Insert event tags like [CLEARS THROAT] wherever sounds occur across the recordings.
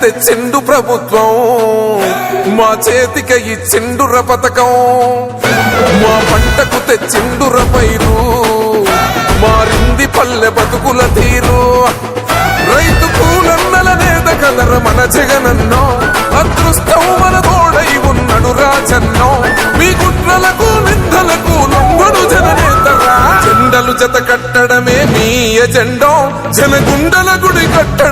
తెచ్చిండు ప్రభుత్వం మా చేతిక ఇచ్చిండుర పథకం. మా పంటకు తెచ్చిండుర పైరు మారింది పల్లె బతుకుల తీరు. రైతు కూలన్నల నేత కదర మన జగనన్నో అదృష్టం మన తోడై ఉన్నడు రాజన్నో. మీ గుట్రలకు నిందలకు లొంగడు జననేతరా జెండలు జత కట్టడమే మీ ఎజెండో. జనగుండల గుడి కట్టడం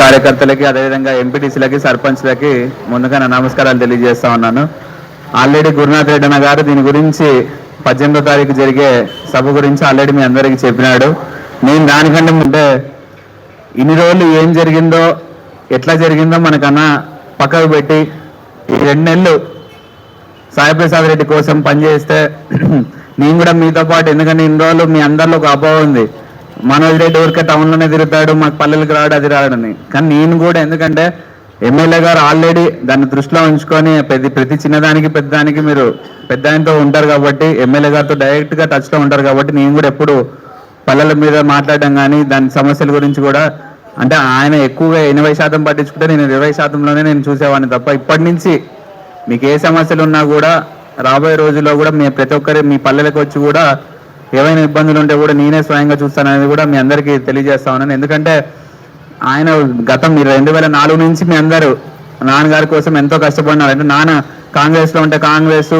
కార్యకర్తలకి అదేవిధంగా ఎంపీటీసీలకి సర్పంచ్లకి ముందుగా నా నమస్కారాలు తెలియజేస్తా ఉన్నాను. ఆల్రెడీ గురునాథ్ రెడ్డి అన్న గారు దీని గురించి పద్దెనిమిదో తారీఖు జరిగే సభ గురించి ఆల్రెడీ మీ అందరికీ చెప్పినాడు. నేను దానికంటే ముందే ఇన్ని రోజులు ఏం జరిగిందో ఎట్లా జరిగిందో మనకన్నా పక్కకు పెట్టి ఈ రెండు నెలలు సాయిప్రసాద్ రెడ్డి కోసం పనిచేస్తే [CLEARS THROAT] నేను కూడా మీతో పాటు ఎందుకంటే ఇన్ని రోజులు మీ అందరిలో ఒక అభావం ఉంది. మనోజ్ రెడ్డి ఊరికే టౌన్లోనే తిరుగుతాడు మాకు పల్లెలకు రాడు అది రాడని కానీ నేను కూడా ఎందుకంటే ఎమ్మెల్యే గారు ఆల్రెడీ దాన్ని దృష్టిలో ఉంచుకొని ప్రతి ప్రతి చిన్నదానికి పెద్దదానికి మీరు పెద్ద ఆయనతో ఉంటారు కాబట్టి ఎమ్మెల్యే గారితో డైరెక్ట్గా టచ్లో ఉంటారు కాబట్టి నేను కూడా ఎప్పుడు పల్లెల మీద మాట్లాడడం కానీ దాని సమస్యల గురించి కూడా అంటే ఆయన ఎక్కువగా ఎనభై శాతం పట్టించుకుంటే నేను ఇరవై శాతంలోనే నేను చూసేవాడిని తప్ప ఇప్పటి నుంచి మీకు ఏ సమస్యలు ఉన్నా కూడా రాబోయే రోజుల్లో కూడా మీ ప్రతి ఒక్కరి మీ పల్లెలకు వచ్చి కూడా ఏవైనా ఇబ్బందులు ఉంటే కూడా నేనే స్వయంగా చూస్తాననేది కూడా మీ అందరికీ తెలియజేస్తా ఉన్నాను ఎందుకంటే ఆయన గతం రెండు వేల నాలుగు నుంచి మీ అందరూ నాన్నగారి కోసం ఎంతో కష్టపడినారు. అంటే నాన్న కాంగ్రెస్లో ఉంటే కాంగ్రెస్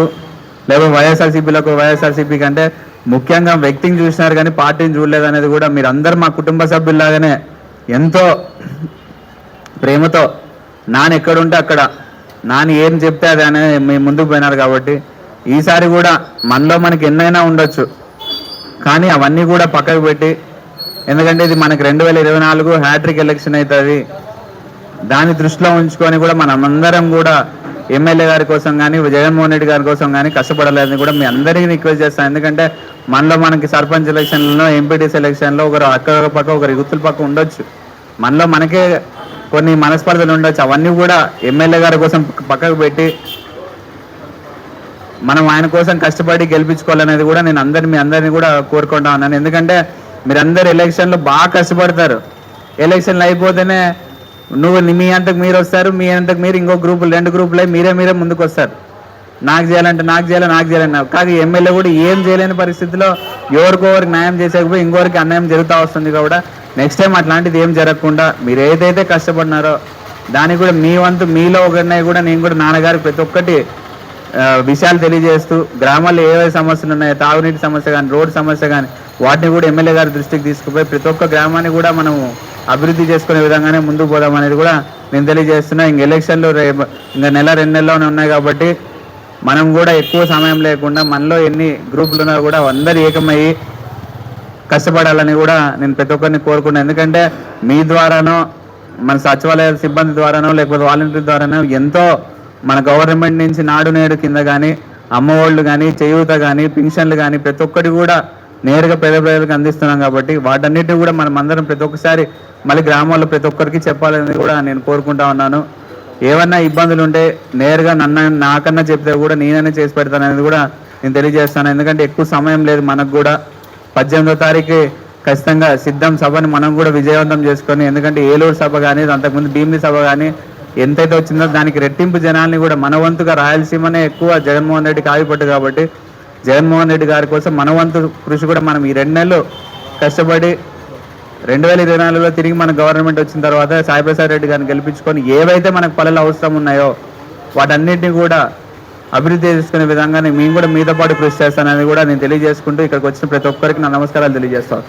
లేకపోతే వైఎస్ఆర్సీపీలకు వైఎస్ఆర్సీపీ కంటే ముఖ్యంగా వ్యక్తిని చూసినారు కానీ పార్టీని చూడలేదు అనేది కూడా మీరు అందరు మా కుటుంబ సభ్యుల్లాగానే ఎంతో ప్రేమతో నాన్న ఎక్కడుంటే అక్కడ నాన్న ఏం చెప్తే అది అనేది మేము ముందుకు పోయినారు కాబట్టి ఈసారి కూడా మనలో మనకి ఎన్నైనా ఉండొచ్చు. కానీ అవన్నీ కూడా పక్కకు పెట్టి ఎందుకంటే ఇది మనకి రెండు వేల ఇరవై నాలుగు హ్యాట్రిక్ ఎలక్షన్ అవుతుంది. దాన్ని దృష్టిలో ఉంచుకొని కూడా మనమందరం కూడా ఎమ్మెల్యే గారి కోసం కానీ జగన్మోహన్ రెడ్డి గారి కోసం కానీ కష్టపడలేదని కూడా మీ అందరికీ రిక్వెస్ట్ చేస్తాను ఎందుకంటే మనలో మనకి సర్పంచ్ ఎలక్షన్లో ఎంపీటీ ఎలక్షన్లో ఒకరు అక్క పక్క ఒకరు గుర్తుల పక్క ఉండొచ్చు. మనలో మనకే కొన్ని మనస్పర్ధలు ఉండొచ్చు. అవన్నీ కూడా ఎమ్మెల్యే గారి కోసం పక్కకు పెట్టి మనం ఆయన కోసం కష్టపడి గెలిపించుకోవాలనేది కూడా నేను అందరిని మీ అందరిని కూడా కోరుకుంటా ఉన్నాను. ఎందుకంటే మీరందరు ఎలక్షన్లో బాగా కష్టపడతారు. ఎలక్షన్లు అయిపోతేనే నువ్వు మీ అంతకు మీరు వస్తారు మీ అంతకు మీరు ఇంకో గ్రూపులు రెండు గ్రూపులు మీరే మీరే ముందుకు వస్తారు. నాకు చేయాలంటే నాకు చేయాలి నాకు చేయాలన్నా కానీ ఎమ్మెల్యే కూడా ఏం చేయలేని పరిస్థితిలో ఎవరికొవరికి న్యాయం చేసేకపోయి ఇంకోరికి అన్యాయం జరుగుతూ వస్తుంది కూడా నెక్స్ట్ టైం అట్లాంటిది ఏం జరగకుండా మీరు ఏదైతే కష్టపడినారో దానికి కూడా మీ వంతు మీలో ఒకరినై కూడా నేను కూడా నాన్నగారికి ప్రతి ఒక్కటి విషయాలు తెలియజేస్తూ గ్రామాల్లో ఏవే సమస్యలు ఉన్నాయో తాగునీటి సమస్య కానీ రోడ్డు సమస్య కానీ వాటిని కూడా ఎమ్మెల్యే గారి దృష్టికి తీసుకుపోయి ప్రతి ఒక్క గ్రామాన్ని కూడా మనము అభివృద్ధి చేసుకునే విధంగానే ముందుకు పోదాం అనేది కూడా నేను తెలియజేస్తున్నా. ఇంక ఎలక్షన్లు రేపు ఇంకా నెల రెండు నెలలోనే ఉన్నాయి కాబట్టి మనం కూడా ఎక్కువ సమయం లేకుండా మనలో ఎన్ని గ్రూపులు ఉన్నా కూడా అందరు ఏకమయ్యి కష్టపడాలని కూడా నేను ప్రతి ఒక్కరిని కోరుకున్నాను ఎందుకంటే మీ ద్వారానో మన సచివాలయ సిబ్బంది ద్వారానో లేకపోతే వాలంటీర్ ద్వారానో ఎంతో మన గవర్నమెంట్ నుంచి నాడు నేడు కింద కానీ అమ్మఒళ్ళు కానీ చేయూత కానీ పింఛన్లు కానీ ప్రతి ఒక్కటి కూడా నేరుగా పేద ప్రజలకు అందిస్తున్నాం కాబట్టి వాటన్నిటిని కూడా మనం అందరం ప్రతి ఒక్కసారి మళ్ళీ గ్రామాల్లో ప్రతి ఒక్కరికి చెప్పాలని కూడా నేను కోరుకుంటా ఉన్నాను. ఏమన్నా ఇబ్బందులు ఉంటే నేరుగా నన్న నాకన్నా చెప్తే కూడా నేననే చేసి పెడతాననేది కూడా నేను తెలియజేస్తాను. ఎందుకంటే ఎక్కువ సమయం లేదు మనకు కూడా. పద్దెనిమిదో తారీఖు ఖచ్చితంగా సిద్ధం సభని మనం కూడా విజయవంతం చేసుకొని ఎందుకంటే ఏలూరు సభ కానీ అంతకుముందు భీమిలి సభ కానీ ఎంతైతే వచ్చిందో దానికి రెట్టింపు జనాల్ని కూడా మనవంతుగా రాయలసీమనే ఎక్కువ జగన్మోహన్ రెడ్డికి ఆగిపట్టు కాబట్టి జగన్మోహన్ రెడ్డి గారి కోసం మనవంతు కృషి కూడా మనం ఈ రెండు నెలలు కష్టపడి రెండు వేల ఇరవై నాలుగులో తిరిగి మన గవర్నమెంట్ వచ్చిన తర్వాత సాయిప్రసాద్ రెడ్డి గారిని గెలిపించుకొని ఏవైతే మనకు పనులు అవసరం ఉన్నాయో వాటన్నిటిని కూడా అభివృద్ధి చేసుకునే విధంగానే మేము కూడా మీతో పాటు కృషి చేస్తానని కూడా నేను తెలియజేసుకుంటూ ఇక్కడికి వచ్చిన ప్రతి ఒక్కరికి నా నమస్కారాలు తెలియజేస్తాను.